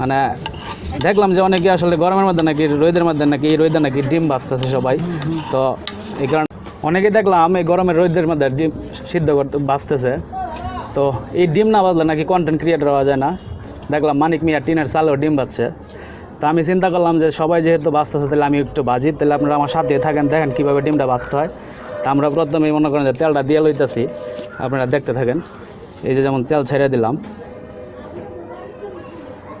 মানে দেখলাম যে অনেকে আসলে গরমের মধ্যে নাকি রোদের মধ্যে নাকি রোদে নাকি ডিম বাঁচতেছে সবাই। তো এই কারণে অনেকে দেখলাম এই গরমের রোদের মধ্যে ডিম সিদ্ধ করতে বাঁচতেছে তো এই ডিম না বাজলে নাকি কন্টেন্ট ক্রিয়েটার হওয়া যায় না। দেখলাম মানিক মিয়া টিনের চালেও ডিম বাজছে তো আমি চিন্তা করলাম যে সবাই যেহেতু বাঁচতেছে তাহলে আমি একটু বাজি তাহলে আপনারা আমার সাথে থাকেন, দেখেন কীভাবে ডিমটা বাঁচতে হয়। তা আমরা প্রথমেই মনে করেন যে তেলটা দিয়ে লইতেছি। আপনারা দেখতে থাকেন। এই যে যেমন তেল ছেড়ে দিলাম।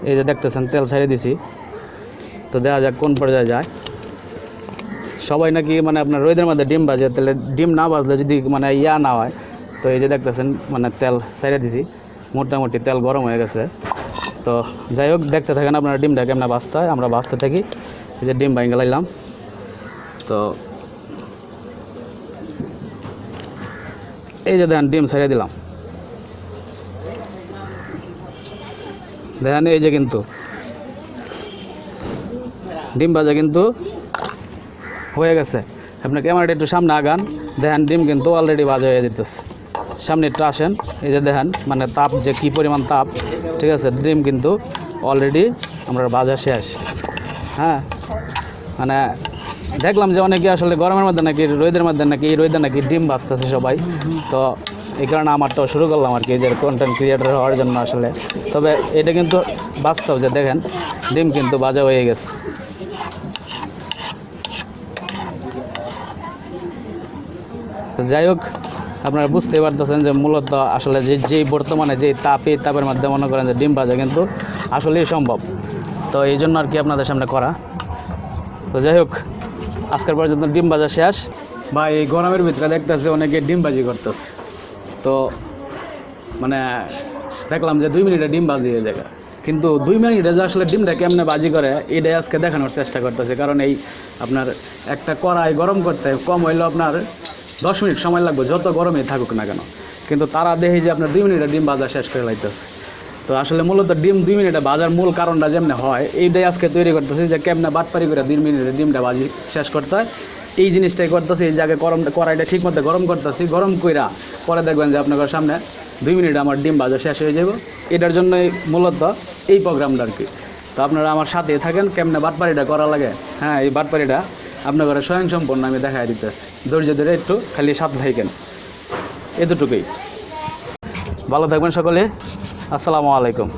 এই যে দেখতেছেন, তেল ছেড়ে দিছি। তো দেখা যাক কোন পর্যায়ে যায়। সবাই নাকি মানে আপনার রোদের মধ্যে ডিম বাজে তাহলে ডিম না বাজলে যদি মানে ইয়া না হয়, তো এই যে দেখতেছেন মানে তেল ছেড়ে দিছি। মোটামুটি তেল গরম হয়ে গেছে। তো যাই হোক, দেখতে থাকেন আপনারা ডিমটা কেমন বাঁচতে হয়। আমরা বাঁচতে থাকি। এই যে ডিম বাইঙ্গা লাইলাম তো এই যে দেখেন ডিম ছেড়ে দিলাম। দেখেন, এই যে কিন্তু। ডিম ভাজা কিন্তু হয়ে গেছে। আপনার ক্যামেরাটা একটু সামনে আগান। দেখেন, ডিম কিন্তু অলরেডি ভাজা হয়ে যেতেছে। সামনে একটু আসেন। এই যে দেখেন মানে তাপ যে কী পরিমাণ তাপ, ঠিক আছে, ডিম কিন্তু অলরেডি আমরা ভাজা শেষ। হ্যাঁ? মানে দেখলাম যে অনেকে আসলে গরমের মধ্যে নাকি রোদের মধ্যে নাকি, রোদে নাকি ডিম বাঁচতেছে সবাই। তো এই কারণে আমারটাও শুরু করলাম আর কি যে কন্টেন্ট ক্রিয়েটার হওয়ার জন্য আসলে। তবে এটা কিন্তু বাস্তব যে দেখেন, ডিম কিন্তু বাজা হয়ে গেছে। যাই হোক, আপনারা বুঝতে পারতেছেন যে মূলত আসলে যে যেই বর্তমানে যেই তাপ, এই তাপের মাধ্যমে মনে করেন যে ডিম ভাজা কিন্তু আসলেই সম্ভব। তো এই জন্য আর কি আপনাদের সামনে করা। তো যাই হোক, আজকের পর্যন্ত ডিম ভাজা শেষ। বা এই গরমের ভিতরে দেখতেছে অনেকে ডিম ভাজি করতেছে। তো মানে দেখলাম যে দুই মিনিটে ডিম বাজিয়ে দেখা কিন্তু দুই মিনিটে যে আসলে ডিমটা কেমনে বাজি করে, এটাই আজকে দেখানোর চেষ্টা করতেছে। কারণ এই আপনার একটা কড়াই গরম করতে কম হইলেও আপনার দশ মিনিট সময় লাগবে, যত গরমই থাকুক না কেন। কিন্তু তারা দেখি যে আপনার দুই মিনিটে ডিম বাজা শেষ করে লাইতেছে। তো আসলে মূলত ডিম দুই মিনিটে বাজার মূল কারণটা যেমনি হয়, এইটাই আজকে তৈরি করতেছে যে কেমনে বাটপারি করে দুই মিনিটে ডিমটা বাজি শেষ করতে হয়। এই জিনিসটাই করতেছি, এই জায়গায় গরমটা কড়াইটা ঠিক মতো গরম করতেছি, গরম কইরা পরে দেখবেন যে আপনার সামনে দুই মিনিট আমার ডিম বাজার শেষ হয়ে যাব। এটার জন্যই মূলত এই প্রোগ্রামটা আর কি। তো আপনারা আমার সাথে থাকেন, কেমনে বাটপাড়িটা করা লাগে। হ্যাঁ এই বাটপাড়িটা আপনার ঘরে স্বয়ংসম্পন্ন আমি দেখাই দিতেছি। ধৈর্য ধরে একটু খালি সাথে থাকেন। এতটুকুই। ভালো থাকবেন সকলে। আসসালামু আলাইকুম।